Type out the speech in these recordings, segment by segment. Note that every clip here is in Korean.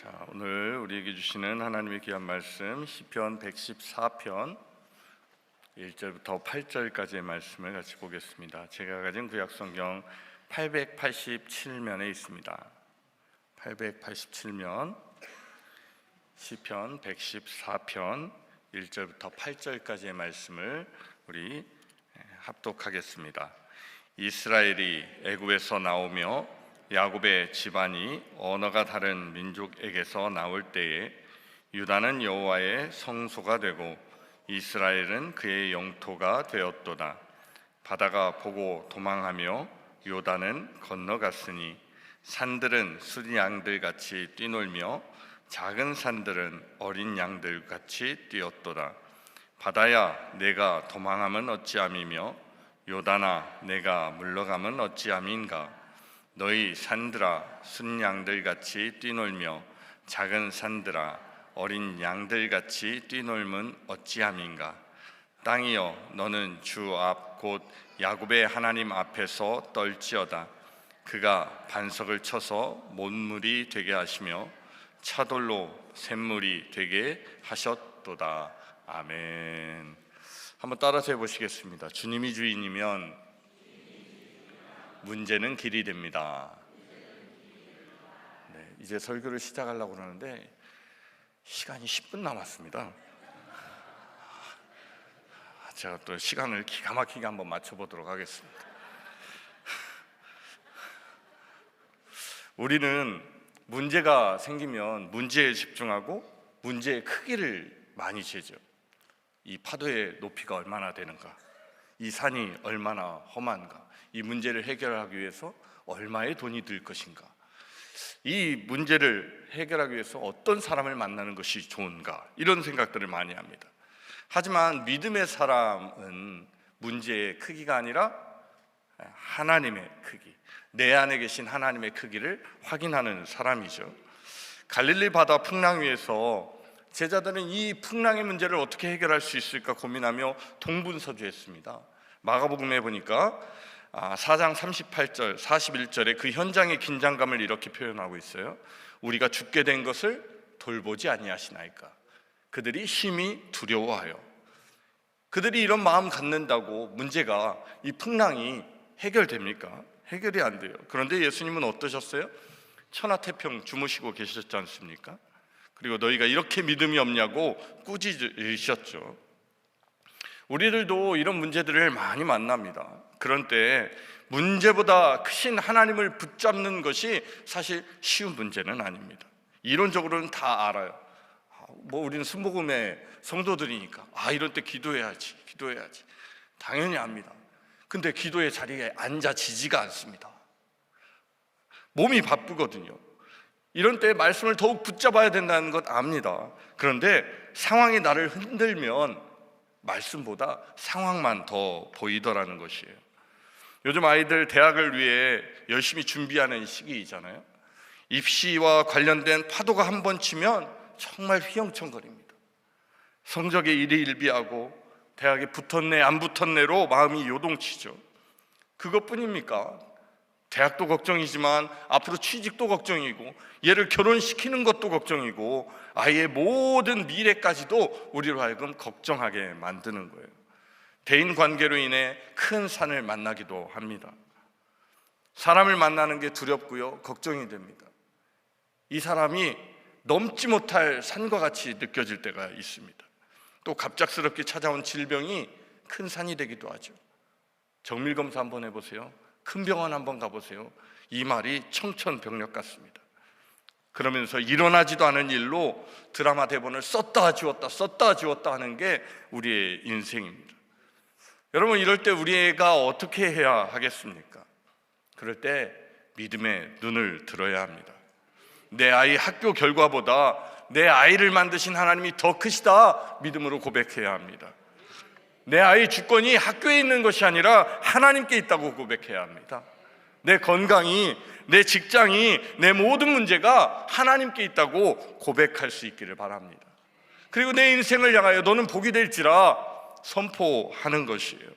자, 오늘 우리에게 주시는 하나님의 귀한 말씀 시편 114편 1절부터 8절까지의 말씀을 같이 보겠습니다. 제가 가진 구약 성경 887면에 있습니다. 887면 시편 114편 1절부터 8절까지의 말씀을 우리 합독하겠습니다. 이스라엘이 애굽에서 나오며 야곱의 집안이 언어가 다른 민족에게서 나올 때에 유다는 여호와의 성소가 되고 이스라엘은 그의 영토가 되었도다. 바다가 보고 도망하며 요단은 건너갔으니 산들은 순양들 같이 뛰놀며 작은 산들은 어린 양들 같이 뛰었도다. 바다야 내가 도망하면 어찌함이며 요단아 내가 물러가면 어찌함인가 너희 산들아 순 양들 같이 뛰놀며 작은 산들아 어린 양들 같이 뛰놀면 어찌함인가? 땅이여 너는 주 앞 곧 야곱의 하나님 앞에서 떨지어다. 그가 반석을 쳐서 못물이 되게 하시며 차돌로 샘물이 되게 하셨도다. 아멘. 한번 따라서 해보시겠습니다. 주님이 주인이면 문제는 길이 됩니다. 네, 이제 설교를 시작하려고 그러는데 시간이 10분 남았습니다. 제가 또 시간을 기가 막히게 한번 맞춰보도록 하겠습니다. 우리는 문제가 생기면 문제에 집중하고 문제의 크기를 많이 재죠. 이 파도의 높이가 얼마나 되는가, 이 산이 얼마나 험한가, 이 문제를 해결하기 위해서 얼마의 돈이 들 것인가? 이 문제를 해결하기 위해서 어떤 사람을 만나는 것이 좋은가? 이런 생각들을 많이 합니다. 하지만 믿음의 사람은 문제의 크기가 아니라 하나님의 크기, 내 안에 계신 하나님의 크기를 확인하는 사람이죠. 갈릴리 바다 풍랑 위에서 제자들은 이 풍랑의 문제를 어떻게 해결할 수 있을까 고민하며 동분서주했습니다. 마가복음에 보니까 아, 4장 38절, 41절에 그 현장의 긴장감을 이렇게 표현하고 있어요. 우리가 죽게 된 것을 돌보지 아니하시나이까. 그들이 힘이 두려워하여. 그들이 이런 마음 갖는다고 문제가 이 풍랑이 해결됩니까? 해결이 안 돼요. 그런데 예수님은 어떠셨어요? 천하태평 주무시고 계셨지 않습니까? 그리고 너희가 이렇게 믿음이 없냐고 꾸짖으셨죠. 우리들도 이런 문제들을 많이 만납니다. 그런 때 문제보다 크신 하나님을 붙잡는 것이 사실 쉬운 문제는 아닙니다. 이론적으로는 다 알아요. 뭐 우리는 순복음의 성도들이니까 아 이런 때 기도해야지, 기도해야지. 당연히 압니다. 근데 기도의 자리에 앉아지지가 않습니다. 몸이 바쁘거든요. 이런 때 말씀을 더욱 붙잡아야 된다는 것 압니다. 그런데 상황이 나를 흔들면 말씀보다 상황만 더 보이더라는 것이에요. 요즘 아이들 대학을 위해 열심히 준비하는 시기이잖아요. 입시와 관련된 파도가 한 번 치면 정말 휘영청거립니다. 성적에 일희일비하고 대학에 붙었네 안 붙었네로 마음이 요동치죠. 그것뿐입니까? 대학도 걱정이지만 앞으로 취직도 걱정이고 얘를 결혼시키는 것도 걱정이고 아이의 모든 미래까지도 우리로 하여금 걱정하게 만드는 거예요. 대인 관계로 인해 큰 산을 만나기도 합니다. 사람을 만나는 게 두렵고요, 걱정이 됩니다. 이 사람이 넘지 못할 산과 같이 느껴질 때가 있습니다. 또 갑작스럽게 찾아온 질병이 큰 산이 되기도 하죠. 정밀 검사 한번 해보세요. 큰 병원 한번 가보세요. 이 말이 청천벽력 같습니다. 그러면서 일어나지도 않은 일로 드라마 대본을 썼다 지웠다 썼다 지웠다 하는 게 우리의 인생입니다. 여러분 이럴 때 우리가 어떻게 해야 하겠습니까? 그럴 때 믿음의 눈을 들어야 합니다. 내 아이 학교 결과보다 내 아이를 만드신 하나님이 더 크시다 믿음으로 고백해야 합니다. 내 아이 주권이 학교에 있는 것이 아니라 하나님께 있다고 고백해야 합니다. 내 건강이, 내 직장이, 내 모든 문제가 하나님께 있다고 고백할 수 있기를 바랍니다. 그리고 내 인생을 향하여 너는 복이 될지라 선포하는 것이에요.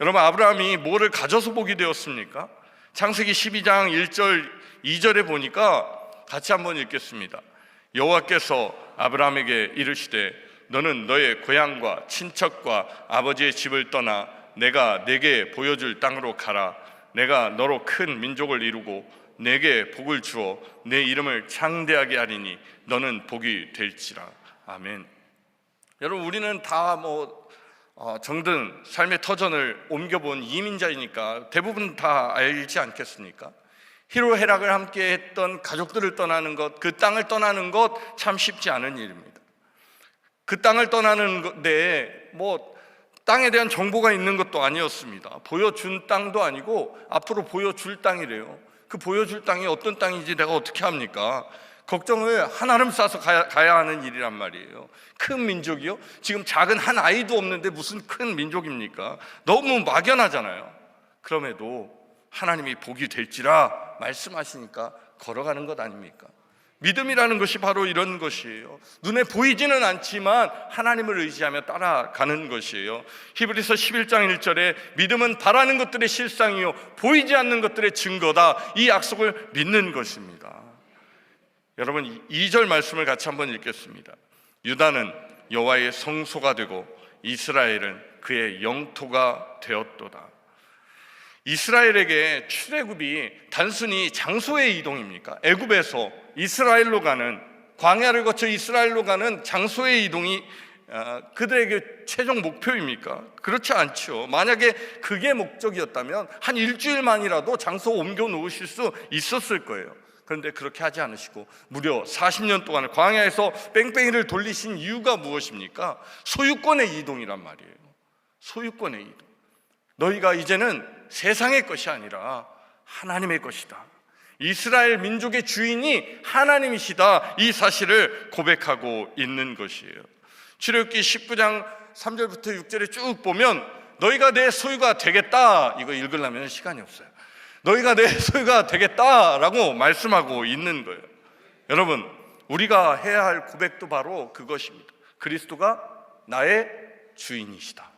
여러분, 아브라함이 뭐를 가져서 복이 되었습니까? 창세기 12장 1절, 2절에 보니까 같이 한번 읽겠습니다. 여호와께서 아브라함에게 이르시되 너는 너의 고향과 친척과 아버지의 집을 떠나 내가 내게 보여줄 땅으로 가라 내가 너로 큰 민족을 이루고 내게 복을 주어 내 이름을 창대하게 하리니 너는 복이 될지라 아멘. 여러분 우리는 다뭐 어, 정든 삶의 터전을 옮겨본 이민자이니까 대부분 다 알지 않겠습니까? 희로애락을 함께 했던 가족들을 떠나는 것, 그 땅을 떠나는 것 참 쉽지 않은 일입니다. 그 땅을 떠나는 데에 뭐 땅에 대한 정보가 있는 것도 아니었습니다. 보여준 땅도 아니고 앞으로 보여줄 땅이래요. 그 보여줄 땅이 어떤 땅인지 내가 어떻게 합니까? 걱정을 한 아름 싸서 가야, 가야 하는 일이란 말이에요. 큰 민족이요? 지금 작은 한 아이도 없는데 무슨 큰 민족입니까? 너무 막연하잖아요. 그럼에도 하나님이 복이 될지라 말씀하시니까 걸어가는 것 아닙니까? 믿음이라는 것이 바로 이런 것이에요. 눈에 보이지는 않지만 하나님을 의지하며 따라가는 것이에요. 히브리서 11장 1절에 믿음은 바라는 것들의 실상이요 보이지 않는 것들의 증거다. 이 약속을 믿는 것입니다. 여러분 2절 말씀을 같이 한번 읽겠습니다. 유다는 여호와의 성소가 되고 이스라엘은 그의 영토가 되었도다. 이스라엘에게 출애굽이 단순히 장소의 이동입니까? 애굽에서 이스라엘로 가는 광야를 거쳐 이스라엘로 가는 장소의 이동이 어, 그들에게 최종 목표입니까? 그렇지 않죠. 만약에 그게 목적이었다면 한 일주일만이라도 장소 옮겨 놓으실 수 있었을 거예요. 그런데 그렇게 하지 않으시고 무려 40년 동안 광야에서 뺑뺑이를 돌리신 이유가 무엇입니까? 소유권의 이동이란 말이에요. 소유권의 이동. 너희가 이제는 세상의 것이 아니라 하나님의 것이다. 이스라엘 민족의 주인이 하나님이시다. 이 사실을 고백하고 있는 것이에요. 출애굽기 19장 3절부터 6절에 쭉 보면 너희가 내 소유가 되겠다. 이거 읽으려면 시간이 없어요. 너희가 내 소유가 되겠다라고 말씀하고 있는 거예요. 여러분, 우리가 해야 할 고백도 바로 그것입니다. 그리스도가 나의 주인이시다.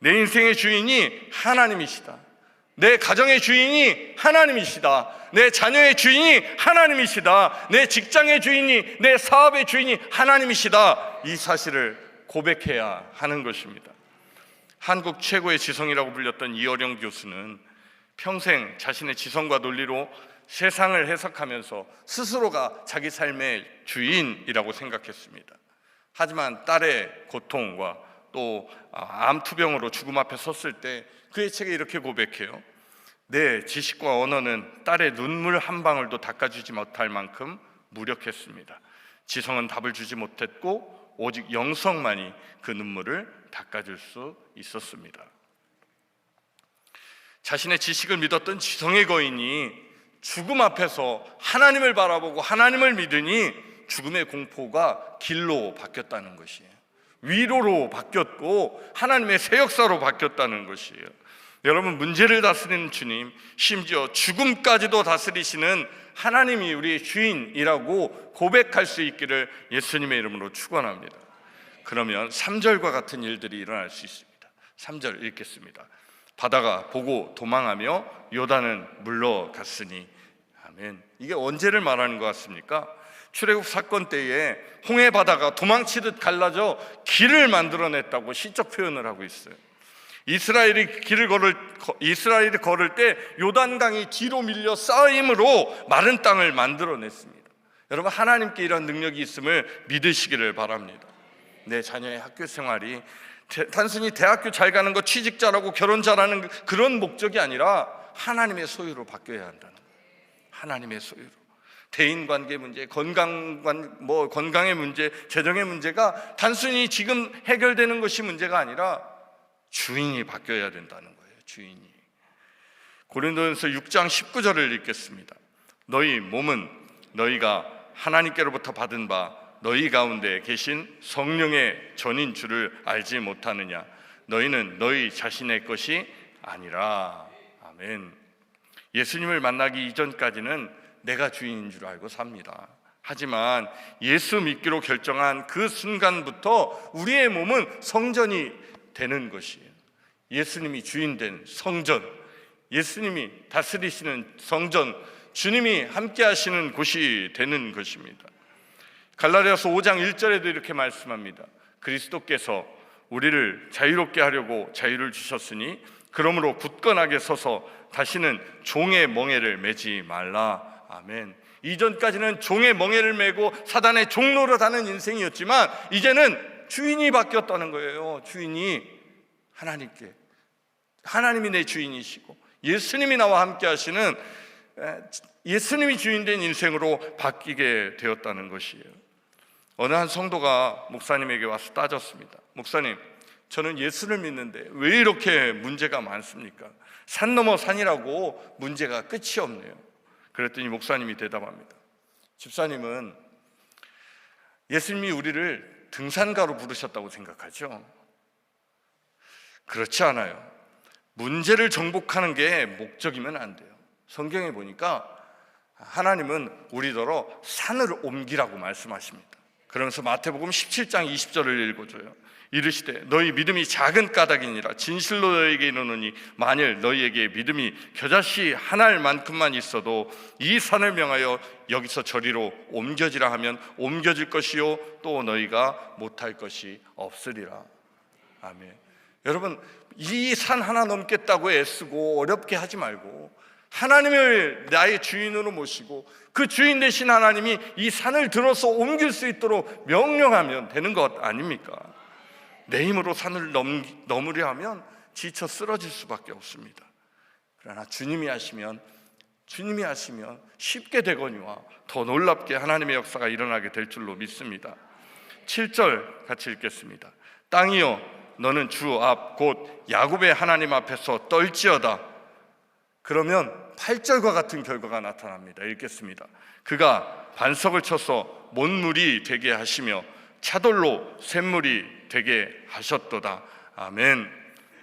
내 인생의 주인이 하나님이시다. 내 가정의 주인이 하나님이시다. 내 자녀의 주인이 하나님이시다. 내 직장의 주인이, 내 사업의 주인이 하나님이시다. 이 사실을 고백해야 하는 것입니다. 한국 최고의 지성이라고 불렸던 이어령 교수는 평생 자신의 지성과 논리로 세상을 해석하면서 스스로가 자기 삶의 주인이라고 생각했습니다. 하지만 딸의 고통과 또 암투병으로 죽음 앞에 섰을 때 그의 책에 이렇게 고백해요. 내 지식과 언어는 딸의 눈물 한 방울도 닦아주지 못할 만큼 무력했습니다. 지성은 답을 주지 못했고 오직 영성만이 그 눈물을 닦아줄 수 있었습니다. 자신의 지식을 믿었던 지성의 거인이 죽음 앞에서 하나님을 바라보고 하나님을 믿으니 죽음의 공포가 길로 바뀌었다는 것이에요. 위로로 바뀌었고 하나님의 새 역사로 바뀌었다는 것이에요. 여러분 문제를 다스리는 주님, 심지어 죽음까지도 다스리시는 하나님이 우리의 주인이라고 고백할 수 있기를 예수님의 이름으로 축원합니다. 그러면 3절과 같은 일들이 일어날 수 있습니다. 3절 읽겠습니다. 바다가 보고 도망하며 요단은 물러갔으니 아멘. 이게 언제를 말하는 것 같습니까? 출애굽 사건 때에 홍해 바다가 도망치듯 갈라져 길을 만들어냈다고 시적 표현을 하고 있어요. 이스라엘이 길을 걸을 이스라엘이 걸을 때 요단강이 뒤로 밀려 쌓임으로 마른 땅을 만들어냈습니다. 여러분 하나님께 이런 능력이 있음을 믿으시기를 바랍니다. 내 자녀의 학교 생활이 단순히 대학교 잘 가는 것, 취직 잘하고 결혼 잘하는 그런 목적이 아니라 하나님의 소유로 바뀌어야 한다는 거예요. 하나님의 소유로. 대인 관계 문제, 건강 뭐 건강의 문제, 재정의 문제가 단순히 지금 해결되는 것이 문제가 아니라 주인이 바뀌어야 된다는 거예요. 주인이. 고린도전서 6장 19절을 읽겠습니다. 너희 몸은 너희가 하나님께로부터 받은 바 너희 가운데 계신 성령의 전인 줄을 알지 못하느냐? 너희는 너희 자신의 것이 아니라. 아멘. 예수님을 만나기 이전까지는 내가 주인인 줄 알고 삽니다. 하지만 예수 믿기로 결정한 그 순간부터 우리의 몸은 성전이 되는 것이에요. 예수님이 주인된 성전, 예수님이 다스리시는 성전, 주님이 함께 하시는 곳이 되는 것입니다. 갈라디아서 5장 1절에도 이렇게 말씀합니다. 그리스도께서 우리를 자유롭게 하려고 자유를 주셨으니 그러므로 굳건하게 서서 다시는 종의 멍에를 매지 말라. 아멘. 이전까지는 종의 멍에를 메고 사단의 종로로 다는 인생이었지만 이제는 주인이 바뀌었다는 거예요. 주인이 하나님께 하나님이 내 주인이시고 예수님이 나와 함께 하시는 예수님이 주인된 인생으로 바뀌게 되었다는 것이에요. 어느 한 성도가 목사님에게 와서 따졌습니다. 목사님, 저는 예수를 믿는데 왜 이렇게 문제가 많습니까? 산 넘어 산이라고 문제가 끝이 없네요. 그랬더니 목사님이 대답합니다. 집사님은 예수님이 우리를 등산가로 부르셨다고 생각하죠? 그렇지 않아요. 문제를 정복하는 게 목적이면 안 돼요. 성경에 보니까 하나님은 우리더러 산을 옮기라고 말씀하십니다. 그러면서 마태복음 17장 20절을 읽어줘요. 이르시되 너희 믿음이 작은 까닭이니라. 진실로 너희에게 이르노니 만일 너희에게 믿음이 겨자씨 한 알만큼만 있어도 이 산을 명하여 여기서 저리로 옮겨지라 하면 옮겨질 것이요 또 너희가 못할 것이 없으리라. 아멘. 여러분 이 산 하나 넘겠다고 애쓰고 어렵게 하지 말고 하나님을 나의 주인으로 모시고 그 주인 되신 하나님이 이 산을 들어서 옮길 수 있도록 명령하면 되는 것 아닙니까? 내 힘으로 산을 넘, 넘으려 하면 지쳐 쓰러질 수밖에 없습니다. 그러나 주님이 하시면 주님이 하시면 쉽게 되거니와 더 놀랍게 하나님의 역사가 일어나게 될 줄로 믿습니다. 7절 같이 읽겠습니다. 땅이여 너는 주 앞 곧 야곱의 하나님 앞에서 떨지어다. 그러면 8절과 같은 결과가 나타납니다. 읽겠습니다. 그가 반석을 쳐서 못물이 되게 하시며 차돌로 샘물이 되게 하셨도다. 아멘.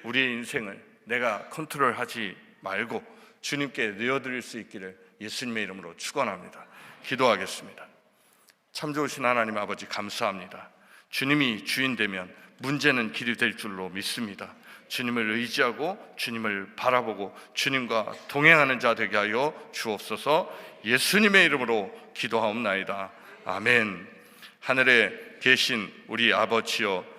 우리의 인생을 내가 컨트롤하지 말고 주님께 내어드릴 수 있기를 예수님의 이름으로 축원합니다. 기도하겠습니다. 참 좋으신 하나님 아버지 감사합니다. 주님이 주인 되면 문제는 길이 될 줄로 믿습니다. 주님을 의지하고 주님을 바라보고 주님과 동행하는 자 되게 하여 주옵소서. 예수님의 이름으로 기도하옵나이다. 아멘. 하늘에 계신 우리 아버지여